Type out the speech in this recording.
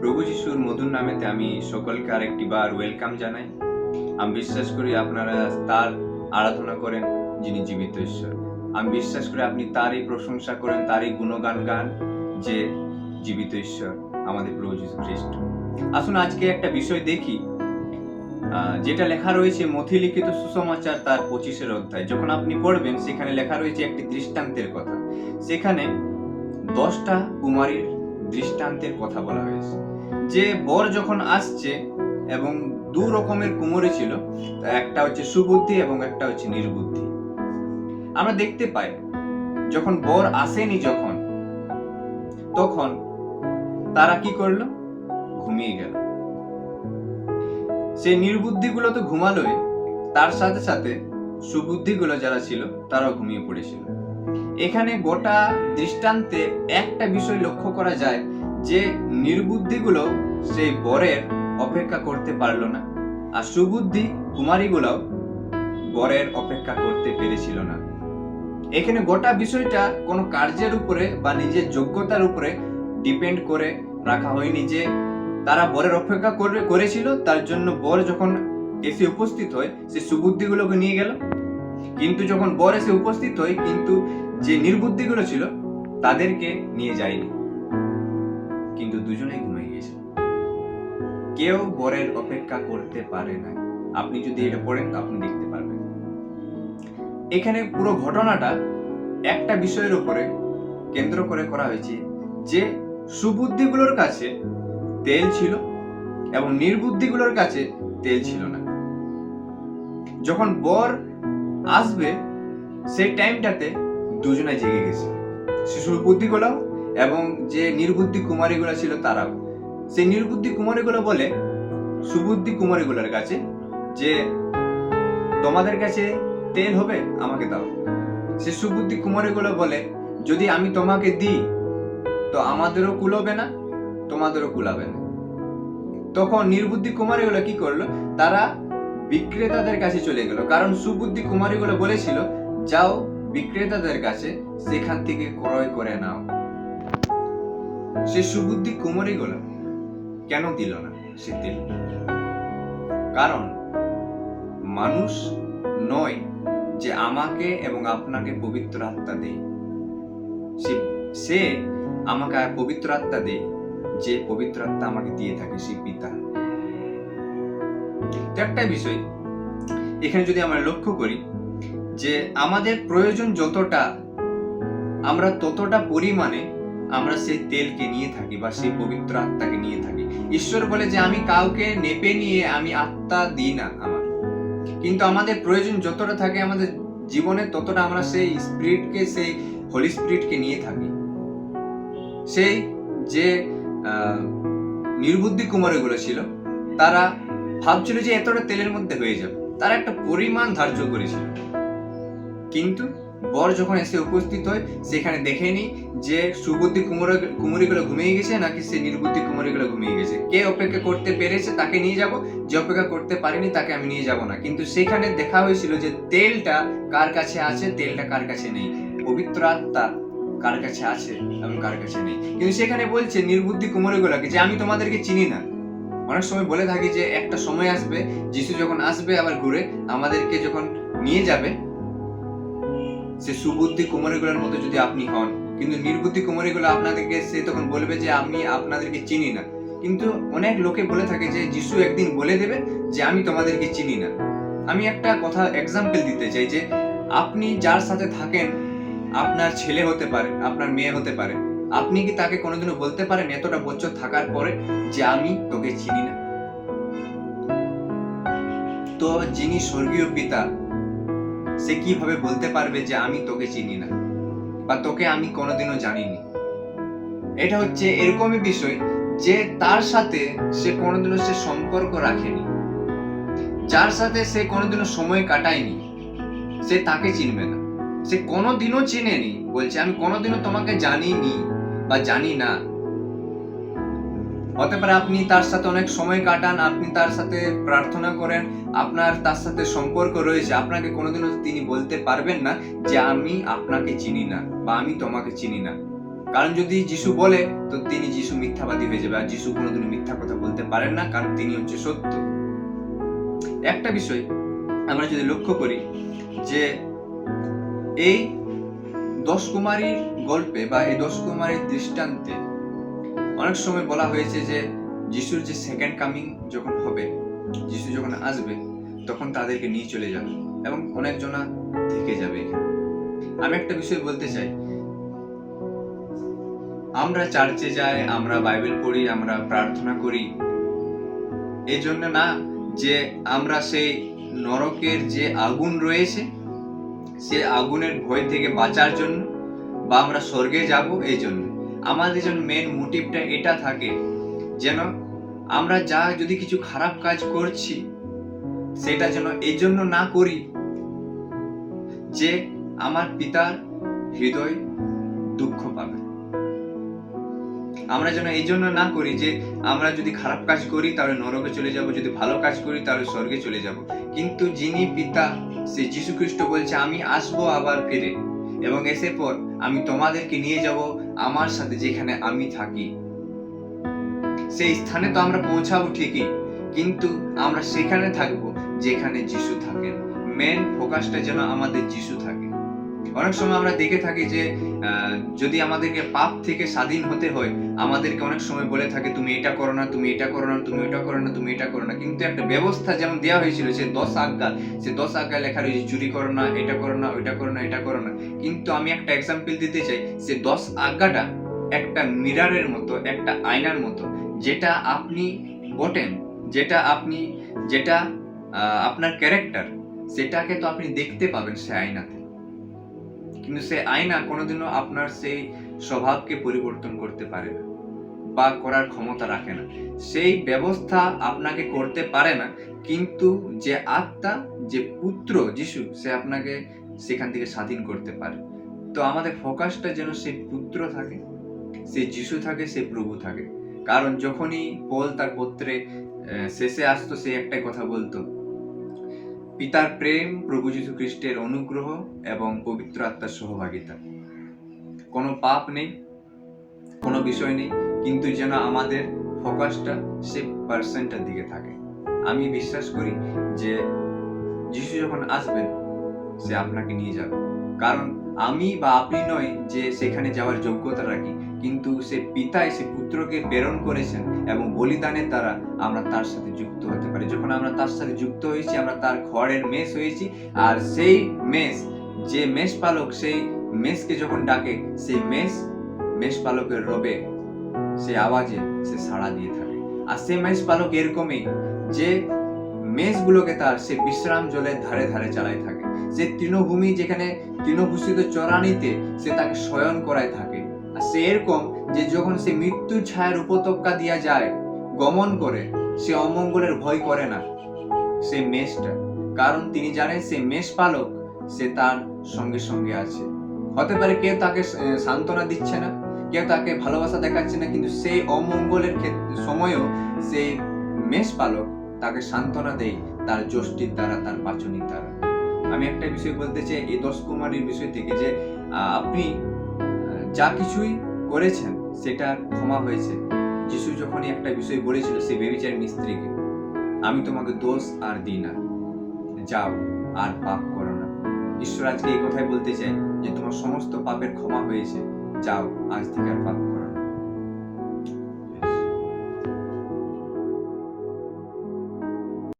প্রভু যিশুর মধুর নামেতে আমি সকলকে আরেকটি বার ওয়েলকাম জানাই। আমি বিশ্বাস করি আপনারা তার আরাধনা করেন, যিনি জীবিত ঈশ্বর। আমি বিশ্বাস করি আপনি তারই প্রশংসা করেন, তারই গুণগান গান, যে জীবিত ঈশ্বর, আমাদের প্রভু যীশু খ্রিস্ট। আসুন আজকে একটা বিষয় দেখি। যেটা লেখা রয়েছে মথি লিখিত সুসমাচার তার পঁচিশের অধ্যায়। যখন আপনি পড়বেন, সেখানে লেখা রয়েছে একটি দৃষ্টান্তের কথা। সেখানে দশটা কুমারীর দৃষ্টান্তের কথা বলা হয়েছে। যে বর যখন আসছে এবং দু রকমের কুমোরি ছিল একটা হচ্ছে সুবুদ্ধি এবং একটা হচ্ছে নির্বুদ্ধি। আমরা দেখতে পাই, যখন বর আসেনি যখন, তখন তারা কি করল? ঘুমিয়ে গেল। সেই নির্বুদ্ধিগুলো তো ঘুমালোই, তার সাথে সাথে সুবুদ্ধিগুলো যারা ছিল, তারাও ঘুমিয়ে পড়েছিল। এখানে গোটা দৃষ্টান্তে একটা বিষয় লক্ষ্য করা যায় যে নির্বুদ্ধিগুলো সেই বরের অপেক্ষা করতে পারল না, আর সুবুদ্ধি কুমারীগুলো বরের অপেক্ষা করতে পেরেছিল না। এখানে গোটা বিষয়টা কোনো কার্যের উপরে বা নিজের যোগ্যতার উপরে ডিপেন্ড করে রাখা হয়নি যে তারা বরের অপেক্ষা করে, করেছিল, তার জন্য বর যখন এসে উপস্থিত হয়, সে সুবুদ্ধিগুলোকে নিয়ে গেল। কিন্তু যখন বর এসে উপস্থিত হয় কিন্তু যে নির্বুদ্ধিগুলো ছিল, তাদেরকে নিয়ে যায়নি কিন্তু দুজনেই ঘুমিয়ে গিয়েছিল কেউ বরের অপেক্ষা করতে পারে না। আপনি যদি এটা পড়েন আপনি দেখতে পারবেন। এখানে পুরো ঘটনাটা একটা বিষয়ের উপরে কেন্দ্র করে করা হয়েছে যে, সুবুদ্ধিগুলোর কাছে তেল ছিল এবং নির্বুদ্ধিগুলোর কাছে তেল ছিল না। যখন বর আসবে সেই টাইমটাতে দুজনে জেগে গেছে। শিশুর বুদ্ধিগুলো এবং যে নির্বুদ্ধি কুমারীগুলো ছিল তারাও। সেই নির্বুদ্ধি কুমারীগুলো বলে সুবুদ্ধি কুমারীগুলোর কাছে যে, তোমাদের কাছে তেল হবে, আমাকে দাও। সে সুবুদ্ধি কুমারীগুলো বলে, যদি আমি তোমাকে দিই, তো আমাদেরও কুলোবে না, তোমাদেরও কুলাবে না। তখন নির্বুদ্ধি কুমারীগুলো কি করল? তারা বিক্রেতাদের কাছে চলে গেল। কারণ সুবুদ্ধি কুমারীগুলো বলেছিল, যাও বিক্রেতাদের কাছে সেখান থেকে ক্রয় করে নাও। সে সুবুদ্ধি কুমারীগুলো কেন দিল না? সে তেল কারণ মানুষ নয় যে আমাকে এবং আপনাকে পবিত্র আত্মা দেয়। সে- সে আমাকে পবিত্র আত্মা দেয় যে পবিত্র আত্মা আমাকে দিয়ে থাকে, সে পিতা। তো একটা বিষয়, এখানে যদি আমরা লক্ষ্য করি যে আমাদের প্রয়োজন যতটা, আমরা ততটা পরিমাণে আমরা সেই তেলকে নিয়ে থাকি বা সেই পবিত্র আত্মাকে নিয়ে থাকি। ঈশ্বর বলে যে আমি কাউকে নেপে নিয়ে আমি আত্মা দিই না আমার। কিন্তু আমাদের প্রয়োজন যতটা থাকে আমাদের জীবনে ততটা আমরা সেই স্পিরিটকে, সেই হোলি স্পিরিটকে নিয়ে থাকি। সেই যে নির্বুদ্ধি কুমারীগুলো ছিল, তারা ভাবছিল যে এতটা তেলের মধ্যে হয়ে যাবে। তার একটা পরিমাণ ধার্য করেছিল। কিন্তু বর যখন এসে উপস্থিত হয়, সেখানে দেখেনি যে সুবুদ্ধি কুমোর কুমুরিগুলো ঘুমিয়ে গেছে নাকি সে নির্বুদ্ধি কুমুরিগুলো ঘুমিয়ে গেছে। কে অপেক্ষা করতে পেরেছে তাকে নিয়ে যাব, যে অপেক্ষা করতে পারেনি তাকে আমি নিয়ে যাব না। কিন্তু সেখানে দেখা হয়েছিল যে তেলটা কার কাছে আছে, তেলটা কার কাছে নেই। পবিত্র আত্মা কার কাছে আছে এবং কার কাছে নেই। কিন্তু সেখানে বলছে নির্বুদ্ধি কুমোরিগুলোকে যে আমি তোমাদেরকে চিনি না। অনেক সময় বলে থাকি যে একটা সময় আসবে, যিশু যখন আসবে আবার ঘুরে আমাদেরকে যখন নিয়ে যাবে, সে সুবুদ্ধি কুমারীগুলোর মতো যদি আপনি হন, কিন্তু নির্বুদ্ধি কুমারীগুলো আপনাদেরকে সে তখন বলবে যে আমি আপনাদেরকে চিনি না। কিন্তু অনেক লোকে বলে থাকে যে যিশু একদিন বলে দেবে যে আমি তোমাদেরকে চিনি না। আমি একটা কথা এক্সাম্পল দিতে চাই যে আপনি যার সাথে থাকেন, আপনার ছেলে হতে পারে, আপনার মেয়ে হতে পারে আপনি কি তাকে কোনোদিনও বলতে পারেন এতটা বছর থাকার পরে যে আমি তোকে চিনি না? তো যিনি স্বর্গীয় পিতা, সে কীভাবে বলতে পারবে যে আমি তোকে চিনি না? বা তোকে আমি কোনোদিনও জানিনি? এটা হচ্ছে এরকমই বিষয় যে তার সাথে সে কোনোদিনও সে সম্পর্ক রাখেনি। যার সাথে সে কোনোদিনও সময় কাটায়নি, সে তাকে চিনবে না। সে কোনোদিনও চিনেনি, বলছে, আমি কোনোদিনও তোমাকে জানিনি। বা জানি না। হতে পারে আপনি তার সাথে অনেক সময় কাটান, আপনি তার সাথে প্রার্থনা করেন, আপনার তার সাথে সম্পর্ক রয়েছে, আপনাকে কোনোদিনও তিনি বলতে পারবেন না যে আমি আপনাকে চিনি না বা আমি তোমাকে চিনি না। কারণ যদি যিশু বলে, তো তিনি যিশু মিথ্যাবাদী হয়ে যাবে, আর যিশু কোনোদিন মিথ্যা কথা বলতে পারেন না, কারণ তিনি হচ্ছে সত্য। একটা বিষয় আমরা যদি লক্ষ্য করি যে এই দশ কুমারীর গল্পে বা এই দশ কুমারীর দৃষ্টান্তে অনেক সময় বলা হয়েছে যে যিশুর যে সেকেন্ড কামিং যখন হবে, যিশু যখন আসবে, তখন তাদেরকে নিয়ে চলে যাবে এবং অনেকজনা থেকে যাবে আমি একটা বিষয় বলতে চাই। আমরা চার্চে যাই, আমরা বাইবেল পড়ি, আমরা প্রার্থনা করি। এই জন্য না যে আমরা সেই নরকের যে আগুন রয়েছে সে আগুনের ভয় থেকে বাঁচার জন্য বা আমরা স্বর্গে যাব এই জন্য। আমাদের জন্য মেন মোটিভটা এটা থাকে যেন আমরা যা যদি কিছু খারাপ কাজ করছি, সেটা যেন এই জন্য না করি যে আমার পিতার হৃদয় দুঃখ পাবে। আমরা যেন এই জন্য না করি যে আমরা যদি খারাপ কাজ করি, তাহলে নরকে চলে যাব, যদি ভালো কাজ করি, তাহলে স্বর্গে চলে যাব। কিন্তু যিনি পিতা, সে যীশু খ্রিস্ট বলছে, আমি আসব আবার ফিরে। এবং এসে পর আমি তোমাদেরকে নিয়ে যাব আমার সাথে যেখানে আমি থাকি। সেই স্থানে তো আমরা পৌঁছাবো ঠিকই, কিন্তু আমরা সেখানে থাকব যেখানে যিশু থাকেন। মেন ফোকাসটা যেন আমাদের যিশু থাকে। অনেক সময় আমরা দেখে থাকি যে যদি আমাদেরকে পাপ থেকে স্বাধীন হতে হয় আমাদেরকে অনেক সময় বলে থাকে, তুমি এটা করো না, তুমি এটা করো না, তুমি ওটা করো না, তুমি এটা করো না। কিন্তু একটা ব্যবস্থা যেমন দেওয়া হয়েছিল যে দশ আজ্ঞা সে দশ আজ্ঞা লেখা রয়েছে, চুরি করো না, এটা করো না, ওইটা করো না, এটা করো না। কিন্তু আমি একটা এক্সাম্পল দিতে চাই সে দশ আজ্ঞাটা একটা মিরারের মতো, একটা আয়নার মতো, যেটা আপনি বটেন, যেটা আপনি, যেটা আপনার ক্যারেক্টার সেটাকে তো আপনি দেখতে পাবেন সে আয়নাতে। কিন্তু সে আয়না কোনোদিনও আপনার সেই স্বভাবকে পরিবর্তন করতে পারে না। বা করার ক্ষমতা রাখে না। সেই ব্যবস্থা আপনাকে করতে পারে না, কিন্তু যে আত্মা, যে পুত্র যিশু, সে আপনাকে সেখান থেকে স্বাধীন করতে পারে। তো আমাদের ফোকাসটা যেন সেই পুত্র থাকে সে যিশু থাকে সে প্রভু থাকে। কারণ যখনই পল তার পত্রে শেষে আসতো, সে একটাই কথা বলতো, পিতার প্রেম প্রভু যীশু খ্রিস্টের অনুগ্রহ এবং পবিত্র আত্মার সহভাগিতা। কোনো পাপ নেই, কোনো বিষয় নেই। কিন্তু যেন আমাদের ফোকাসটা সে পার্সেন্টটার দিকে থাকে। আমি বিশ্বাস করি যে যিশু যখন আসবেন, সে আপনাকে নিয়ে যাবে। কারণ আমি বা আপনি নয় যে সেখানে যাওয়ার যোগ্যতা রাখি, কিন্তু সে পিতাই সে পুত্রকে প্রেরণ করেছেন এবং বলিদানের দ্বারা আমরা তার সাথে যুক্ত হতে পারি। যখন আমরা তার সাথে যুক্ত হয়েছি, আমরা তার ঘরের মেষ হয়েছি, আর সেই মেষ, যে মেষ পালক সেই মেষকে যখন ডাকে, সেই মেষ মেষ পালকের রবে সে আওয়াজে সে সাড়া দিয়ে থাকে। আর সেই মেষ পালক এরকমই, যে মেষগুলোকে তার সে বিশ্রাম জলের ধারে ধারে চালায় থাকে। সে তৃণভূমি যেখানে তৃণভূষিত চরানিতে সে তাকে শয়ন করায় থাকে। আর সে এরকম যে যখন সে মৃত্যুর ছায়ার উপত্যকা দিয়া যায়, গমন করে, সে অমঙ্গলের ভয় করে না সে মেষটা। কারণ তিনি জানেন সে মেষ পালক সে তার সঙ্গে সঙ্গে আছে। হতে পারে কেউ তাকে সান্ত্বনা দিচ্ছে না। কেউ তাকে ভালোবাসা দেখাচ্ছে না, কিন্তু সেই অমঙ্গলের ক্ষেত্রে সময়ও সেই মেষ পালক তাকে সান্ত্বনা দেয়, তার যষ্টির দ্বারা, তার বাচনির দ্বারা। আমি একটা বিষয় বলতে চাই, এই দশ কুমারীর বিষয় থেকে যে আপনি যা কিছুই করেছেন সেটা ক্ষমা হয়েছে। যিশু যখনই একটা বিষয় বলেছিল সেই বেবিচার মিস্ত্রিকে, আমি তোমাকে দোষ আর দিই না। যাও আর পাপ করো না। ঈশ্বর আজকে এই কথাই বলতে চাই যে তোমার সমস্ত পাপের ক্ষমা হয়েছে। যাও আজ থেকে আর পাপ করো না।